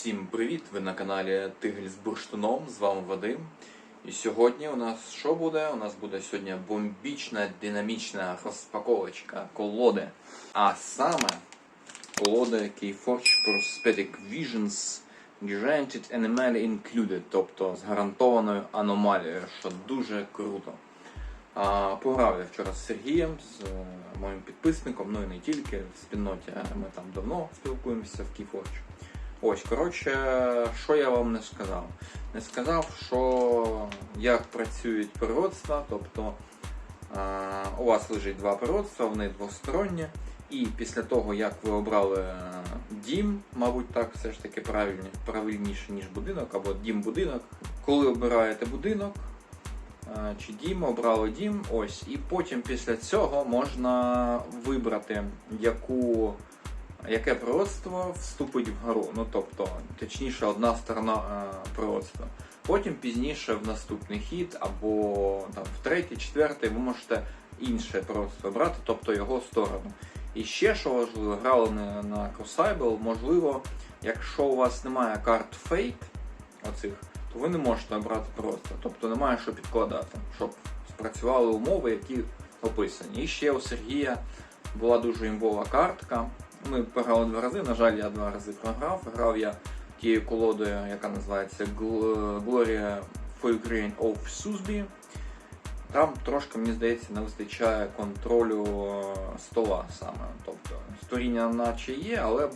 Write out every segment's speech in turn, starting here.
Всім привіт! Ви на каналі Тигель з бурштином. З вами Вадим. І сьогодні у нас що буде? У нас буде сьогодні бомбічна динамічна розпаковочка колоди. А саме колоди Keyforge Prosthetic Visions Granted Anomaly Included, тобто з гарантованою аномалією, що дуже круто. А, Пограв я вчора з Сергієм, з е, моїм підписником, ну і не тільки в спільноті, ми там давно спілкуємося в Keyforge. Ось, коротше, що я вам не сказав? Не сказав, що як працюють природства, тобто е, у вас лежить два природства, вони двосторонні, і після того, як ви обрали е, дім, мабуть, так все ж таки правильні, правильніше, ніж будинок, або дім-будинок. Коли обираєте будинок е, чи дім, обрали дім, ось, і потім після цього можна вибрати, яку яке природство вступить в гру. Ну тобто, точніше, одна сторона е, природства. Потім пізніше в наступний хід або там в третій, четвертий ви можете інше природство брати, тобто його сторону. І ще що важливо, грали на, на Crucible, можливо, якщо у вас немає карт Fate, оцих, то ви не можете обрати природство. Тобто немає що підкладати, щоб спрацювали умови, які описані. І ще у Сергія була дуже імбова картка. Ми пограли два рази, на жаль, я два рази програв. Грав я тією колодою, яка називається Gloria for Ukraine of Susby. Там трошки, мені здається, не вистачає контролю е, стола саме. Тобто сторіння наче є, але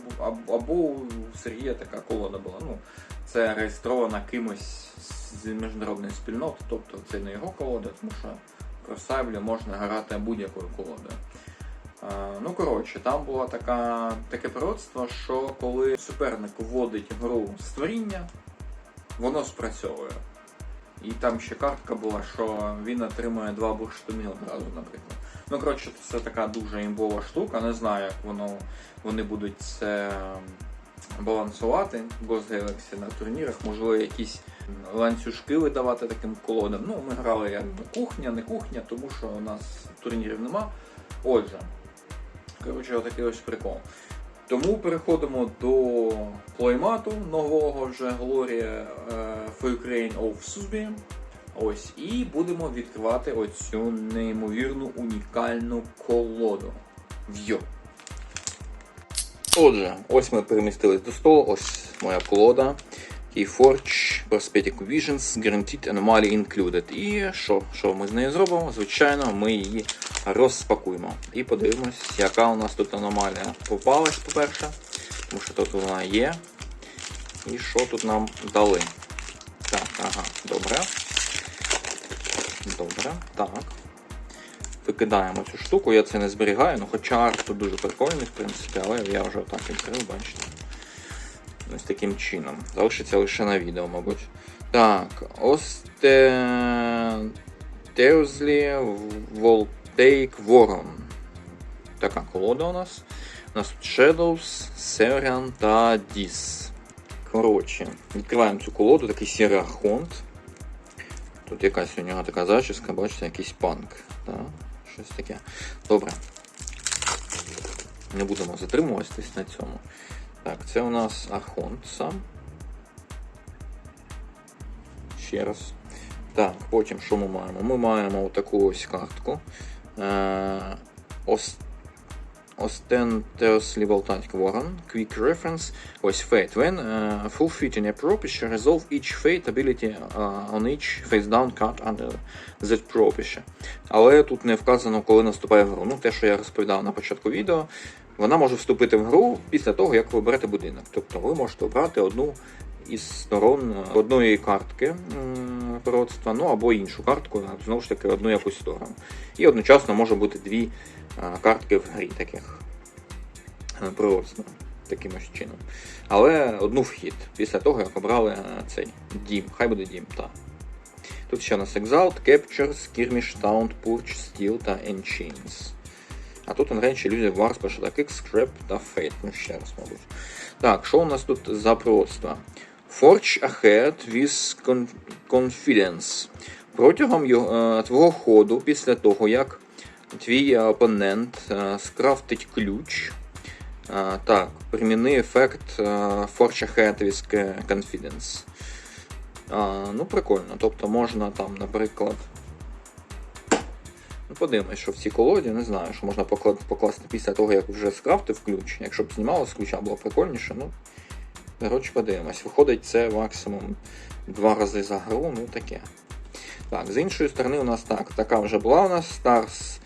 або у Сергія така колода була. Ну, це реєстрована кимось з міжнародної спільноти, тобто це не його колода, тому що в Кросайблі можна грати будь-якою колодою. Е, Ну, коротше, там було така, таке природство, що коли суперник вводить гру створіння, воно спрацьовує. І там ще картка була, що він отримує два бурштини одразу, наприклад. Ну, коротше, це така дуже імбова штука. Не знаю, як воно, вони будуть це балансувати Ghost Galaxy на турнірах, можливо, якісь ланцюжки видавати таким колодам. Ну, ми грали як кухня, не кухня, тому що у нас турнірів нема. Отже, коротше, отакий ось прикол. Тому переходимо до плеймату нового вже Gloria е, for Ukraine of Susby. Ось, і будемо відкривати оцю неймовірну унікальну колоду. Вйо! Отже, ось ми перемістились до столу, ось моя колода. Keyforge Prosthetic Visions Guaranteed Anomaly Included. І що, що ми з нею зробимо? Звичайно, ми її розпакуємо. І подивимось, яка у нас тут аномалія попалась, по-перше. Тому що тут вона є. І що тут нам дали? Так, ага, добре. Добре, так. Викидаємо цю штуку, я це не зберігаю, ну хоча арт тут дуже прикольний, в принципі, але я вже отак відкрив, бачите. Ось таким чином. Залишиться лише на відео, мабуть. Так, Осте... Теузлі Волтейк Ворон. Така колода у нас. У нас тут Shadows, Serian та Dis. Коротше, відкриваємо цю колоду, такий сірий архонт. Тут якась у нього така зачіска, бачите, якийсь панк. Так, щось таке. Добре. Не будемо затримуватись на цьому. Так, це у нас Архонт сам. Ще раз. Так, потім що ми маємо? Ми маємо таку ось картку. Е, Ос- Ostenteously Voltaic Warren. Quick Reference. Ось Fate. When uh, full fit in a propice, resolve each fate ability uh, on each face down card under that propice. Але тут не вказано, коли наступає гру. Ну, те, що я розповідав на початку відео, вона може вступити в гру після того, як ви берете будинок. Тобто ви можете обрати одну із сторон одної картки м, ну або іншу картку, знову ж таки, одну якусь сторону. І одночасно може бути дві картки в грі таких е, природства. Таким ось чином. Але одну вхід після того, як обрали е, цей дім. Хай буде дім, так. Тут ще у нас Exalt, Capture, Skirmish, Taunt, Purge, Steel та Enchains. А тут Enrage, Illusion, War, Special Attack, Scrap та Fate. Ну, ще раз, мабуть. Так, що у нас тут за пророцтва? Forge ahead with confidence. Протягом його, е, твого ходу, після того, як твій опонент е, скрафтить ключ, А, так, приміни ефект а, Forge Ahead with Confidence. Ну, прикольно. Тобто можна там, наприклад. Подивимось, що в цій колоді, не знаю, що можна покласти після того, як вже скрафтив ключ. Якщо б знімало з ключа, було прикольніше. Ну, коротше, подивимось. Виходить, це максимум два рази за гру, ну таке. Так, з іншої сторони, у нас так, така вже була у нас Stars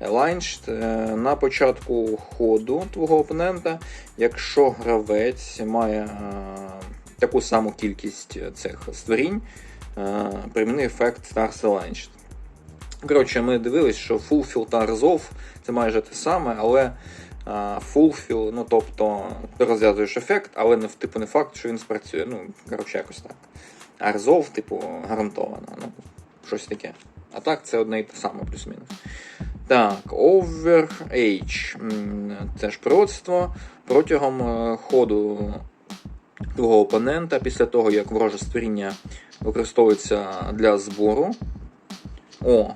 Launched. Е, На початку ходу твого опонента, якщо гравець має е, таку саму кількість цих створінь, е, приміни ефект Stars Launched. Коротше, ми дивились, що Fulfill та Resolve це майже те саме, але Fulfill, ну тобто ти розв'язуєш ефект, але не, типу, не факт, що він спрацює. Ну, коротше, якось так. А Resolve, типу, гарантовано. Ну, щось таке. А так, це одне і те саме, плюс-мінус. Так, Overage. М, Це ж пророцтво. Протягом е, ходу твого опонента, після того, як вороже створіння використовується для збору. О,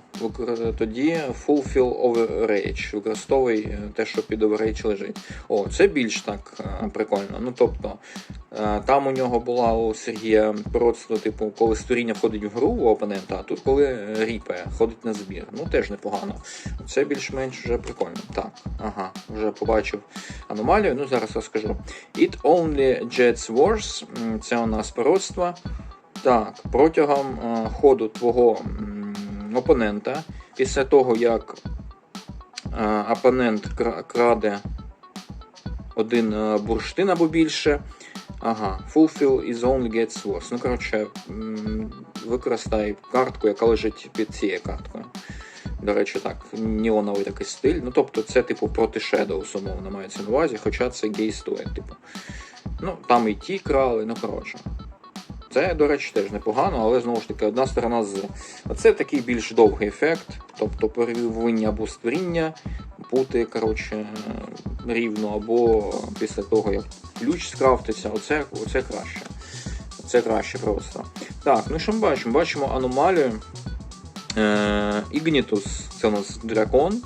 тоді Fulfill Overage. Використовуй е, те, що під Overage лежить. О, це більш так е, прикольно. Ну тобто, е, там у нього була у Сергія пророцтво, типу, коли створіння входить в гру у опонента, а тут коли е, ріпає, ходить на збір. Ну теж непогано. Це більш-менш вже прикольно. Так, ага, вже побачив аномалію. Ну зараз розкажу. It only gets worse. Це у нас пророцтво. Так, протягом ходу твого опонента, після того, як е, опонент краде один е, бурштин або більше. Ага, fulfill is only gets worse. Ну, коротше, використай картку, яка лежить під цією карткою. До речі, так, неоновий такий стиль. Ну, тобто, це, типу, проти Shadows, умовно, мається на увазі, хоча це гейстоє, типу. Ну, там і ті крали, ну коротше. Це, до речі, теж непогано, але знову ж таки одна сторона з. Оце такий більш довгий ефект, тобто перерівлення або створіння бути коротше, рівно, або після того, як ключ скрафтиться, оце, оце краще. Це краще просто. Так, ну що ми бачимо? Бачимо аномалію. Е, Ignitus, це у нас дракон,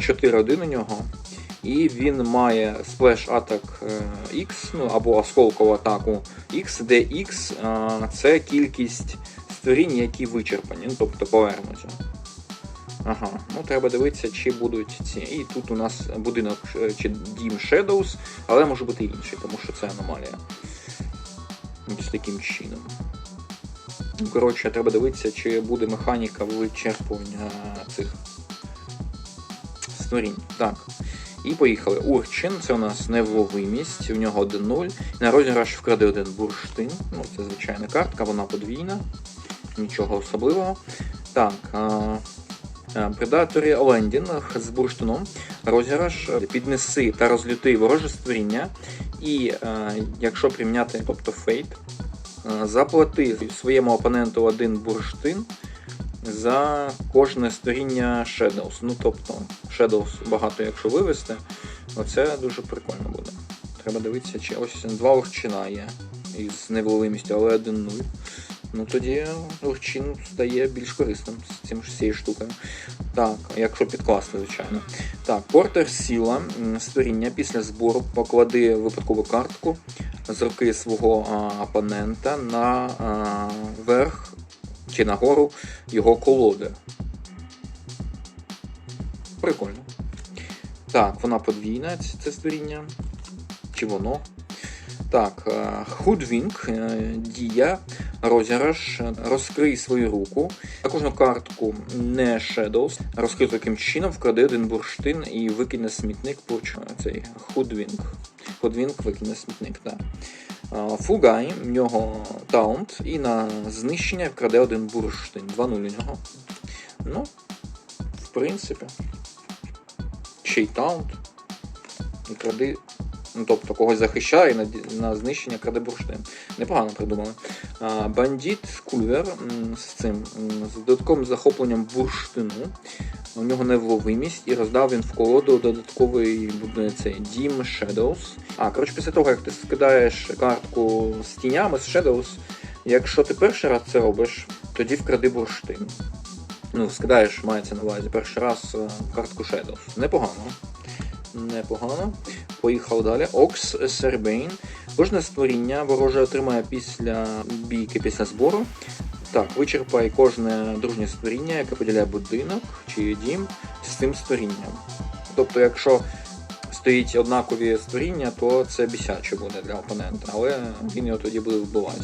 4-1 у нього. І він має сплеш атак X, ну або осколкову атаку X, де X а, це кількість створінь, які вичерпані, ну тобто повернуті. Ага, ну треба дивитися, чи будуть ці. І тут у нас будинок е, чи дім Shadows, але може бути інший, тому що це аномалія. Ось таким чином. Коротше, треба дивитися, чи буде механіка вичерпування цих створінь. Так. І поїхали. Урчин, це у нас невловимість, у нього 1-0. На розіграш вкраде один бурштин. Ну, це звичайна картка, вона подвійна. Нічого особливого. Так. Предаторі Лендінг з бурштином. Розіграш піднеси та розлюти вороже створіння. І якщо приміняти, тобто фейт, заплати своєму опоненту один бурштин за кожне створіння Shadows. Ну тобто, Shadows багато якщо вивести, оце дуже прикольно буде. Треба дивитися, чи ось два орчина є із невловимістю, але 1-0. Ну тоді орчин стає більш корисним з цим з цією штукою. Так, якщо підкласти, звичайно. Так, портер сіла м, створіння після збору поклади випадкову картку з руки свого а, опонента на а, верх чи нагору його колоди. Прикольно. Так, вона подвійна, це створіння. Чи воно? Так, Худвінг, дія, розіграш, е, розкрий свою руку. На кожну картку не Shadows. Розкрий таким чином, вкради один бурштин і викине смітник поруч. е, Цей Худвінг. Худвінг викине смітник, так. Фугай, в нього таунт, і на знищення вкраде один бурштин. 2-0 у нього. Ну, в принципі. Ще й таунт. І кради. Ну, тобто когось захищає на, на знищення краде бурштин. Непогано придумали. А, бандит Кульвер з цим з додатковим захопленням бурштину. У нього невловимість і роздав він в колоду додатковий буде цей Дім Shadows. А, коротше, після того, як ти скидаєш картку з тінями, з Shadows, якщо ти перший раз це робиш, тоді вкради бурштин. Ну, скидаєш, мається на увазі перший раз е, картку Shadows. Непогано. Непогано. Поїхали далі. Окс Сербейн. Кожне створіння вороже отримає після бійки, після збору. Так, вичерпай кожне дружнє створіння, яке поділяє будинок чи дім з цим створінням. Тобто, якщо стоїть однакові створіння, то це бісяче буде для опонента, але він його тоді буде вбивати,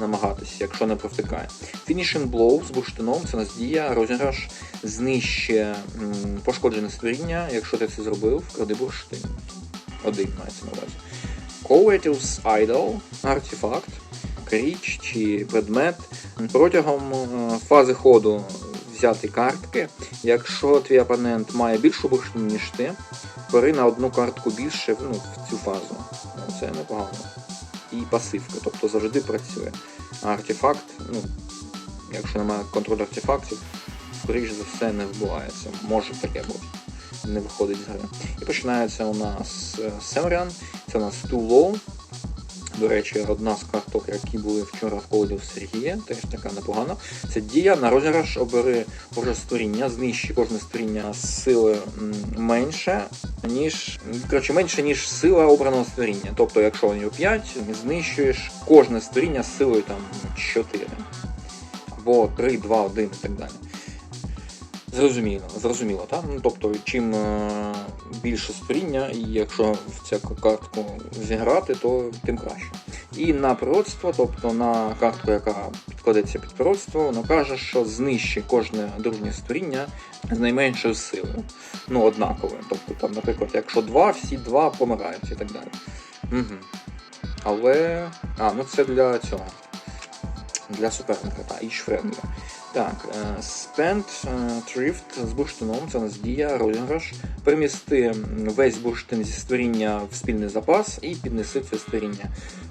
намагатися, якщо не провтикає. Finishing Blow з бурштином це нас дія, розіграш знищує пошкоджене створіння, якщо ти це зробив, вкради бурштин. Один мається на увазі. Covetous Idol, артефакт, річ чи предмет. Протягом е, фази ходу взяти картки. Якщо твій опонент має більшу бурштину, ніж ти, бери на одну картку більше ну, в цю фазу. Це непогано. І пасивка, тобто завжди працює. А артефакт, ну, якщо немає контролю артефактів, скоріш за все не вбивається. Може таке бути. Не виходить з гри. І починається у нас е, Семрян, це у нас Low. До речі, одна з карток, які були вчора в колоді у Сергія, теж така непогана. Це дія на розіграш обери Боже створіння, знищи кожне створіння з сили менше, ніж коротше, менше, ніж сила обраного створіння. Тобто, якщо у нього 5, знищуєш кожне створіння з силою там 4. Або 3, 2, 1 і так далі. Зрозуміло, зрозуміло, так? Ну, тобто, чим е, більше створіння, і якщо в цю картку зіграти, то тим краще. І на природство, тобто на картку, яка підкладеться під природство, воно каже, що знищить кожне дружнє створіння з найменшою силою. Ну, однаковою. Тобто, там, наприклад, якщо два, всі два помирають і так далі. Угу. Але. А, ну це для цього. Для суперника, та, і friendly. Так, е, Spend е, Thrift з бурштином, це у нас дія, розіграш. Перемісти весь бурштин зі створіння в спільний запас і піднеси це створіння.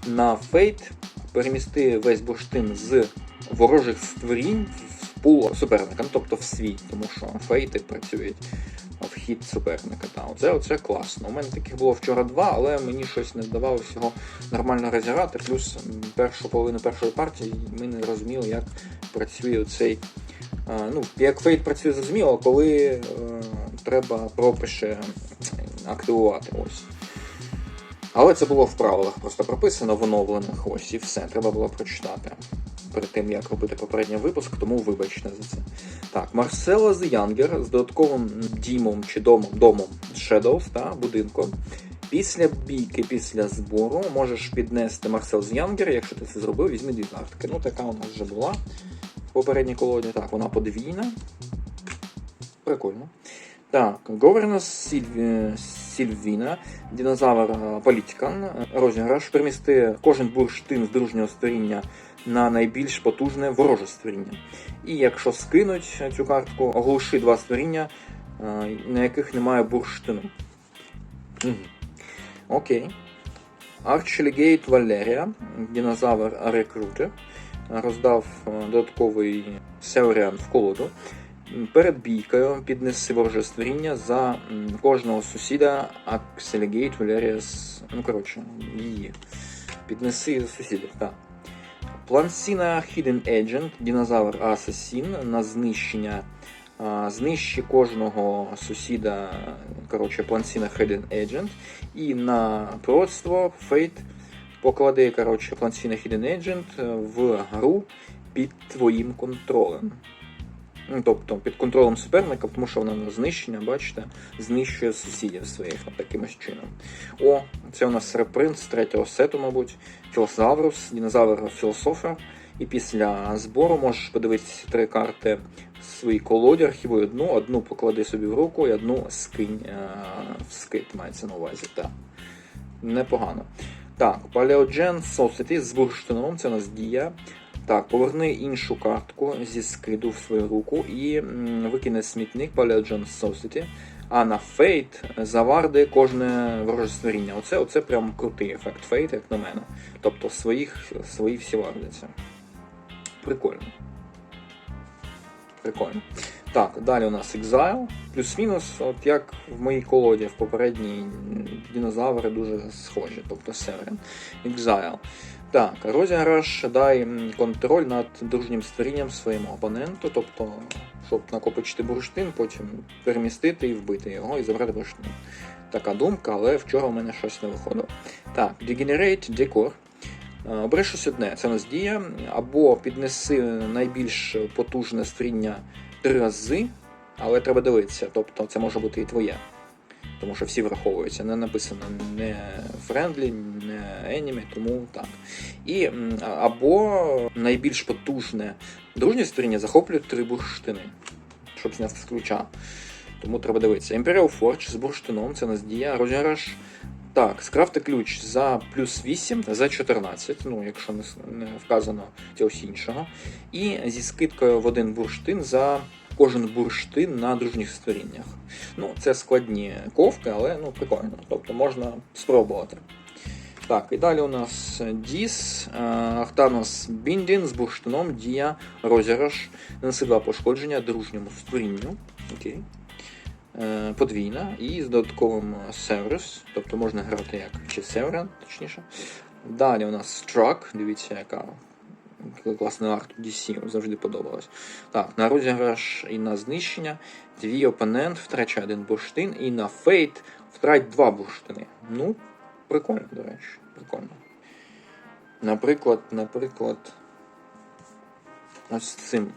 На Fate перемісти весь бурштин з ворожих створінь в пул суперника, ну, тобто в свій, тому що фейти працюють в хід суперника. Та, оце, оце класно. У мене таких було вчора два, але мені щось не вдавалося його нормально розіграти. Плюс першу половину першої партії ми не розуміли, як працює цей. Ну, як фейт працює зрозуміло, коли е, треба пропише активувати. Ось. Але це було в правилах просто прописано в оновлених ось і все. Треба було прочитати перед тим, як робити попередній випуск, тому вибачте за це. Так, Марсело The Younger з додатковим дімом чи домом, домом Shadows, та, будинком. Після бійки, після збору можеш піднести Марсел з Younger, якщо ти це зробив, візьми дві картки. Ну, така у нас вже була в попередній колоді. Так, вона подвійна. Прикольно. Так, Governess Сільві... Сільвіна, динозавр е, Політікан, розіграш, перемісти кожен бурштин з дружнього створіння на найбільш потужне вороже створіння. І якщо скинуть цю картку, оглуши два створіння, е, на яких немає бурштину. Мгм. Окей. Арчелігейт Валерія, динозавр рекрутер, роздав е, додатковий сеуріан в колоду. Перед бійкою піднеси створіння за кожного сусіда Акселігейт Валеріас. Ну, коротше, її. Піднеси сусідів, так. Плансіна Hidden Agent, динозавр Асасін на знищення. Знищи кожного сусіда, коротше, Плансіна Hidden Agent. І на пророцтво Fate поклади, коротше, Плансіна Hidden Agent в гру під твоїм контролем. Ну, тобто під контролем суперника, тому що вона на знищення, бачите, знищує сусідів своїх от такимось чином. О, це у нас репринт з третього сету, мабуть. Філосаврус, динозавр філософер. І після збору можеш подивитися три карти в своїй колоді, архівуй одну, одну поклади собі в руку і одну скинь е, в скит, мається на увазі. Так. Непогано. Так, Paleogen Society з бурштином, це у нас дія. Так, поверни іншу картку зі скиду в свою руку і викине смітник Paleogen Society. А на Fate заварди кожне вороже створіння. Оце, оце прям крутий ефект Fate, як на мене. Тобто своїх, свої всі вардяться. Прикольно. Прикольно. Так, далі у нас Exile. Плюс-мінус, от як в моїй колоді в попередній динозаври дуже схожі, тобто Северин. Exile. Так, розіграш дай контроль над дружнім створінням своєму опоненту, тобто, щоб накопичити бурштин, потім перемістити і вбити його і забрати бурштин. така думка, але вчора в мене щось не виходило. Так, Degenerate Decor. Обери щось одне, це нас дія, або піднеси найбільш потужне стріння три рази, але треба дивитися, тобто це може бути і твоє. Тому що всі враховуються, не написано не friendly, не enemy, тому так. І або найбільш потужне дружнє сторіння захоплює три бурштини, щоб зняти з ключа. Тому треба дивитися. Imperial Forge з бурштином, це у нас дія, розіграш. Так, скрафти ключ за плюс 8, за 14, ну, якщо не вказано цього іншого. І зі скидкою в один бурштин за кожен бурштин на дружніх сторіннях. Ну, це складні ковки, але ну, прикольно. Тобто можна спробувати. Так, і далі у нас Діс, Ахтанос Біндін з бурштином, Дія, розіграш, нанеси два пошкодження дружньому створінню. Окей. Е, Подвійна і з додатковим Севрус, тобто можна грати як чи Севрен, точніше. Далі у нас Struck, дивіться, яка класний арт у DC, завжди подобалось. Так, на розіграш і на знищення. Твій опонент втрачає один бурштин, і на фейт втрать два бурштини. Ну, прикольно, до речі, прикольно. Наприклад, наприклад, ось цим.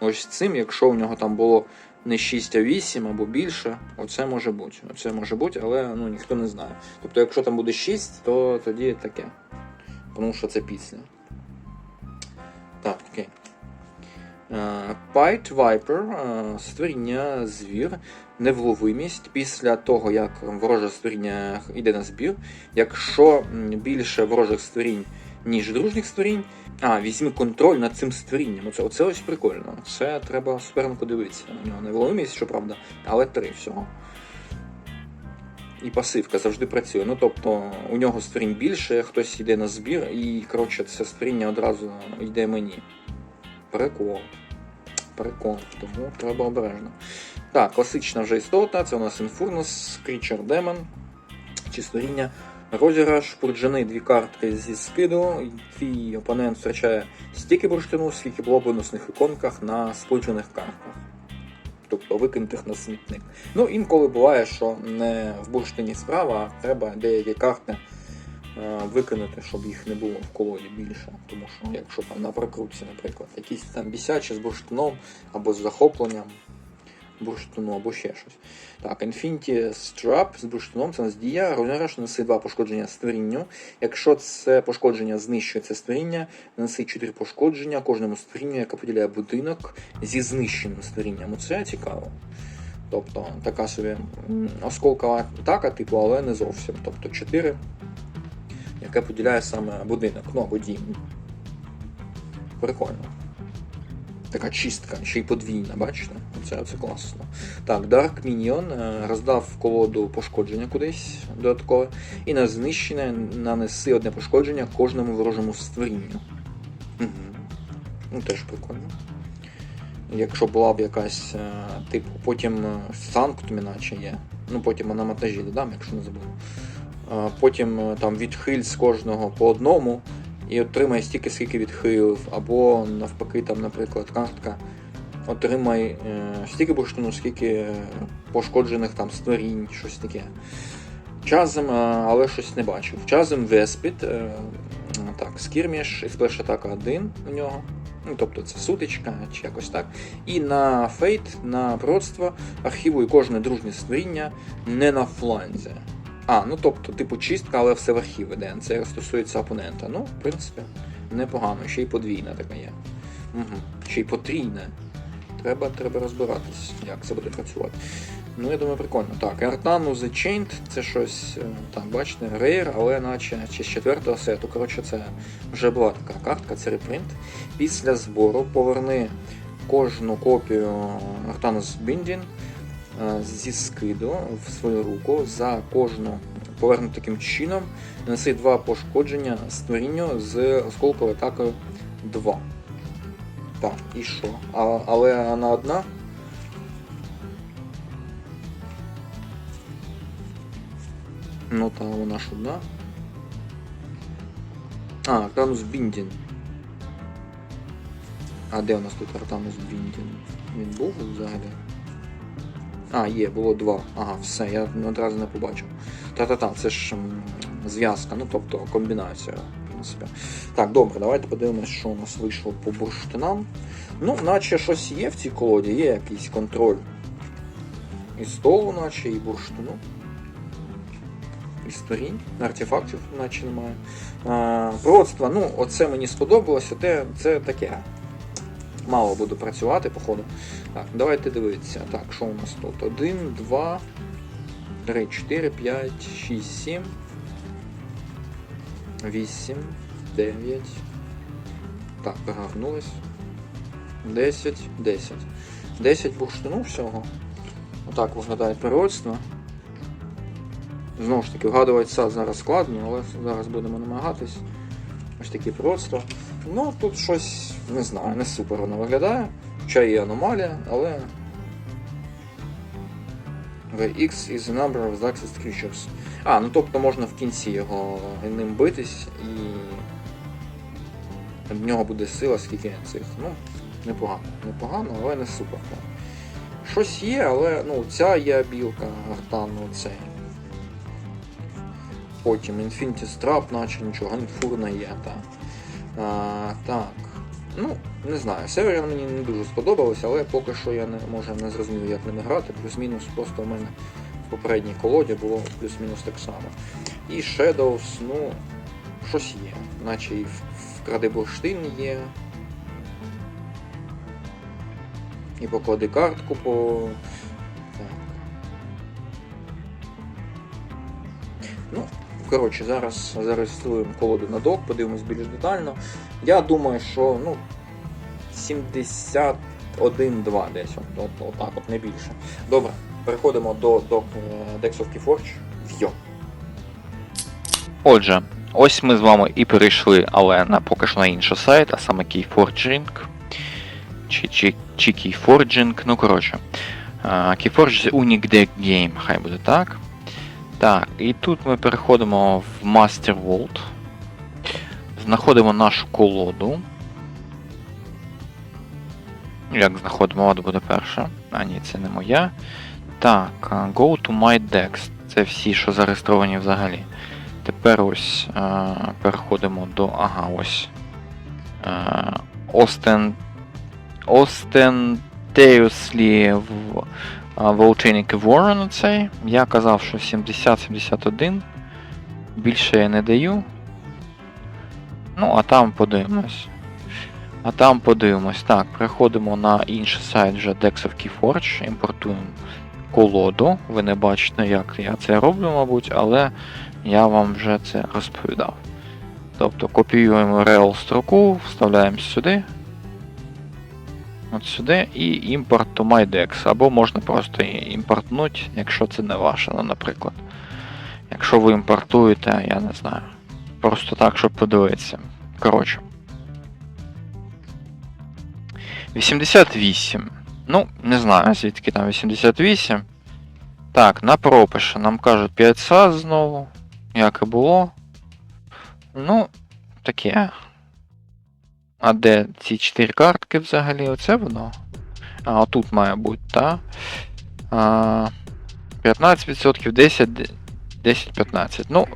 Ось цим, якщо у нього там було не 6, а 8 або більше, оце може бути. Оце може бути, але ну, ніхто не знає. Тобто, якщо там буде 6, то тоді таке. Тому що це після. Так, окей. Е, Pied Viper, е, створіння звір, невловимість після того, як вороже створіння йде на збір. Якщо більше ворожих створінь, ніж дружніх створінь, а, візьми контроль над цим створінням. Оце, оце ось прикольно. Це треба супернику дивитися. У нього невловимість, щоправда, але три всього. І пасивка завжди працює. Ну тобто у нього створінь більше, хтось йде на збір, і коротше це створіння одразу йде мені. Прикол. Прикол, тому треба обережно. Так, класична вже істота, це у нас Infurnus, Creature Demon, чи створіння. Розіграш, пурджани дві картки зі скиду, твій опонент втрачає стільки бурштину, скільки було бонусних іконках на споджених картках. Тобто викинутих на смітник. Ну, інколи буває, що не в бурштині справа, а треба деякі карти е, викинути, щоб їх не було в колоді більше. Тому що якщо там на прокрутці, наприклад, якісь там бісячі з бурштином або з захопленням бурштину або ще щось. Так, Infinity Strap з бурштином це нас дія, розіграш, нанеси два пошкодження створінню. Якщо це пошкодження знищує це створіння, нанеси 4 пошкодження кожному створінню, яке поділяє будинок зі знищеним створінням. Оце цікаво. Тобто така собі осколкова атака, типу, але не зовсім. Тобто 4, яке поділяє саме будинок, ну або дім. Прикольно. Така чистка, ще й подвійна, бачите? Це, це класно. Так, Dark Minion е, роздав колоду пошкодження кудись додаткове. І на знищене нанеси одне пошкодження кожному ворожому створінню. Угу. Ну, теж прикольно. Якщо була б якась, е, типу, потім санктумі наче є. Ну, потім на монтажі додам, якщо не забуду. Е, Потім там відхиль з кожного по одному і отримай стільки, скільки відхилив, або навпаки, там, наприклад, картка. Отримай е, стільки бурштину, скільки пошкоджених там створінь, щось таке. Чазом, е, але щось не бачив. Чазом Веспіт, е, так, скірміш і сплеш атака 1 у нього. Ну, тобто це сутичка чи якось так. І на фейт, на пророцтво архівуй кожне дружнє створіння не на фланзі. А, ну тобто, типу, чистка, але все в архів іде. Це стосується опонента. Ну, в принципі, непогано. Ще й подвійна така є. Угу. Ще й потрійна. Треба, треба розбиратись, як це буде працювати. Ну, я думаю, прикольно. Так, Артану The Chained це щось, е, так, бачите, рейр, але наче чи з четвертого сету. Коротше, це вже була така картка, це репринт. Після збору поверни кожну копію Артанус Binding е, зі скиду в свою руку за кожну повернути таким чином. Нанеси два пошкодження створінню з осколковою атакою 2. Так, і що? А, але вона одна. Ну та вона ж одна. А, Артанус Біндін. А де у нас тут Артанус Біндін? Він був взагалі? А, є, було два. Ага, все, я одразу не побачив. Та-та-та, це ж зв'язка, ну тобто комбінація. Принципі. Так, добре, давайте подивимось, що у нас вийшло по бурштинам. Ну, наче щось є в цій колоді, є якийсь контроль. І столу, наче, і бурштину. І сторінь, артефактів, наче немає. А, Пророцтва, ну, оце мені сподобалося, те, це таке. Мало буду працювати, походу. Так, давайте дивитися. Так, що у нас тут? 1, 2, 3, 4, 5, 6, 7, 8, 9. Так, перегорнулись. 10, 10. 10 бурштину всього. Отак виглядає природство. Знову ж таки, вгадувати сад зараз складно, але зараз будемо намагатись. Ось такі природства. Ну, тут щось, не знаю, не супер воно виглядає. Хоча є аномалія, але. The X is the number of Zaxxed creatures. А, ну тобто можна в кінці його ним битись і. В нього буде сила, скільки цих. Ну, непогано. Непогано, але не супер. Щось є, але ну, ця є білка, гартану цей. Потім Infinity Strap, наче нічого, Ганфурна є, так. А, так. Ну, не знаю, Северін мені не дуже сподобалося, але поки що я не може не зрозумів, як ними грати. Плюс-мінус просто в мене попередній колоді було плюс-мінус так само. І Shadows, ну, щось є. Наче і вкради бурштин є. І поклади картку по. Так. Ну, коротше, зараз зареєструємо колоду на док, подивимось більш детально. Я думаю, що ну, 71-2 десь, от, от, отак, от, не більше. Добре, переходимо до, до е, Dex of Keyforge. Вйо. Отже, ось ми з вами і перейшли, але на поки що на інший сайт, а саме Keyforging. Чи, чи, чи Keyforging, ну коротше. А, Keyforge Unique Deck Game, хай буде так. Так, і тут ми переходимо в Master World. Знаходимо нашу колоду. Як знаходимо, от буде перша. А ні, це не моя. Так, Go to My Decks. Це всі, що зареєстровані взагалі. Тепер ось е, переходимо до. Ага, ось. Е, Osten, Ostentatiously в- а, Volcanic Warren оцей. Я казав, що 70-71. Більше я не даю. Ну, а там подивимось. А там подивимось. Так, переходимо на інший сайт вже Dex of Keyforge, імпортуємо колоду. Ви не бачите, як я це роблю, мабуть, але я вам вже це розповідав. Тобто копіюємо rel строку, вставляємо сюди. От сюди і import to mydex. Або можна просто імпортнути, якщо це не ваше, ну, наприклад. Якщо ви імпортуєте, я не знаю. Просто так, щоб подивитися. Коротше. 88. Ну, не знаю, звідки там 88. Так, на пропише нам кажуть 5 САЗ знову, як і було. Ну, таке. А де ці 4 картки взагалі? Оце воно? А, отут має бути, так? 15%, 10%, 10-15. Ну,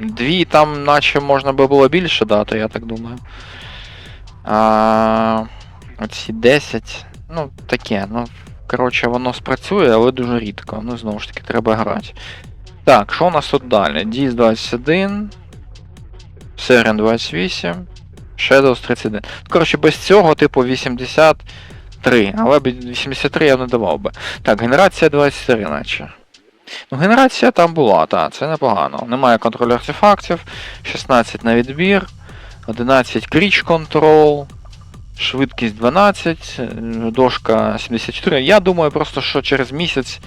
дві там, наче можна би було більше дати, я так думаю. А, оці 10. Ну, таке, ну. Коротше, воно спрацює, але дуже рідко. Ну, знову ж таки, треба грати. Так, що у нас тут далі? Діз 21. Серен 28. Shadows 31. Коротше, без цього, типу, 83. Але б 83 я б не давав би. Так, генерація 23, наче. Ну, генерація там була, так, це непогано. Немає контролю артефактів, 16 на відбір, 11 кріч контрол, швидкість 12, е, дошка 74. Я думаю просто, що через місяць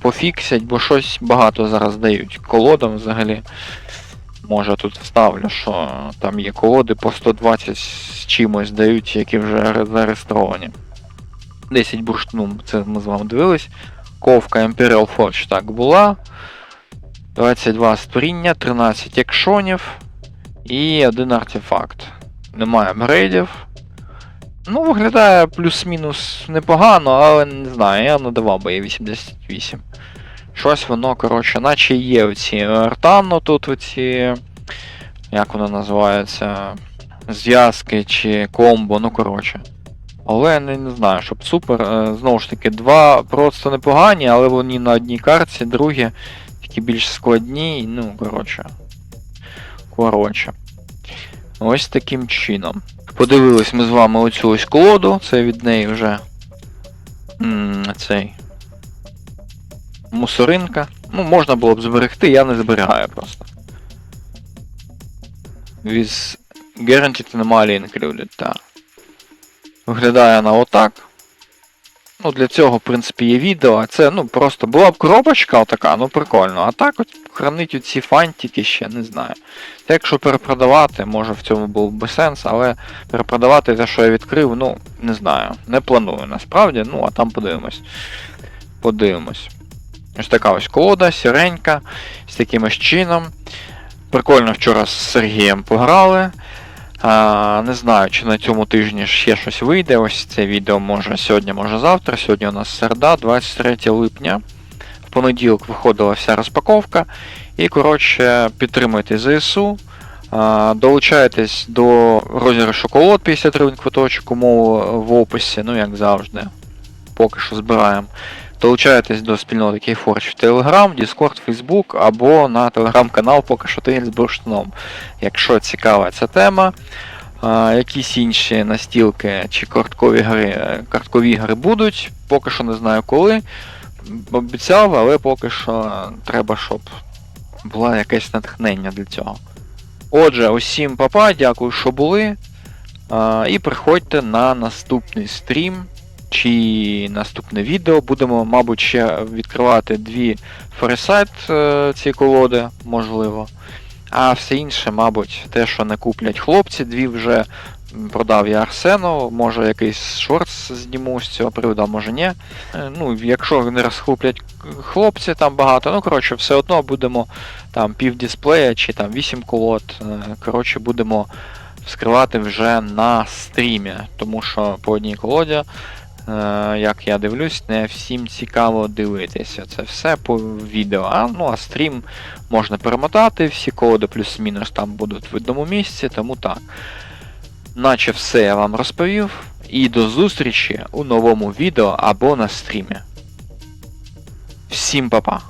пофіксять, бо щось багато зараз дають колодам взагалі. Може тут вставлю, що там є колоди по 120 з чимось дають, які вже зареєстровані. 10 бурштну, це ми з вами дивились. Ковка Imperial Forge так була. 22 створіння, 13 екшонів і один артефакт. Немає апгрейдів. Ну, виглядає плюс-мінус непогано, але не знаю, я надавав би 88. Щось воно, коротше, наче є оці артанно тут оці. Як воно називається? Зв'язки чи комбо, ну коротше. Але не, не знаю, щоб супер. Е, Знову ж таки, два просто непогані, але вони на одній карті, другі такі більш складні, ну, коротше. Коротше. Ось таким чином. Подивились ми з вами оцю ось колоду, це від неї вже цей мусоринка. Ну, можна було б зберегти, я не зберігаю просто. With Guaranteed Anomaly Included, так. Виглядає вона отак. Ну, для цього, в принципі, є відео, а це, ну, просто була б коробочка отака, ну прикольно. А так от хранить оці фантики ще, не знаю. Та якщо перепродавати, може в цьому був би сенс, але перепродавати те, що я відкрив, ну, не знаю. Не планую насправді, ну, а там подивимось. Подивимось. Ось така ось колода, сіренька, з таким ось чином. Прикольно вчора з Сергієм пограли. А, не знаю, чи на цьому тижні ще щось вийде. Ось це відео може сьогодні, може завтра. Сьогодні у нас середа, 23 липня. В понеділок виходила вся розпаковка. І, коротше, підтримуйте ЗСУ. Долучайтесь до розіграшу колод 50 гривень квиточок, умови в описі, ну як завжди. Поки що збираємо. Долучайтесь до спільноти Кейфорч в Telegram, Discord, Facebook або на телеграм-канал поки що Тигель з бурштином. Якщо цікава ця тема, якісь інші настілки чи карткові гри, е, карткові гри будуть, поки що не знаю коли. Обіцяв, але поки що треба, щоб було якесь натхнення для цього. Отже, усім папа, дякую, що були. І приходьте на наступний стрім чи наступне відео. Будемо, мабуть, ще відкривати дві форесайт е, ці колоди, можливо. А все інше, мабуть, те, що не куплять хлопці, дві вже продав я Арсену, може якийсь шортс зніму з цього приводу, а може ні. Е, Ну, якщо не розхоплять хлопці там багато, ну коротше, все одно будемо там пів дисплея чи там 8 колод. е, Коротше, будемо вскривати вже на стрімі, тому що по одній колоді, як я дивлюсь, не всім цікаво дивитися. Це все по відео. А, ну, а стрім можна перемотати, всі колоди плюс-мінус там будуть в одному місці, тому так. Наче все я вам розповів. І до зустрічі у новому відео або на стрімі. Всім па-па!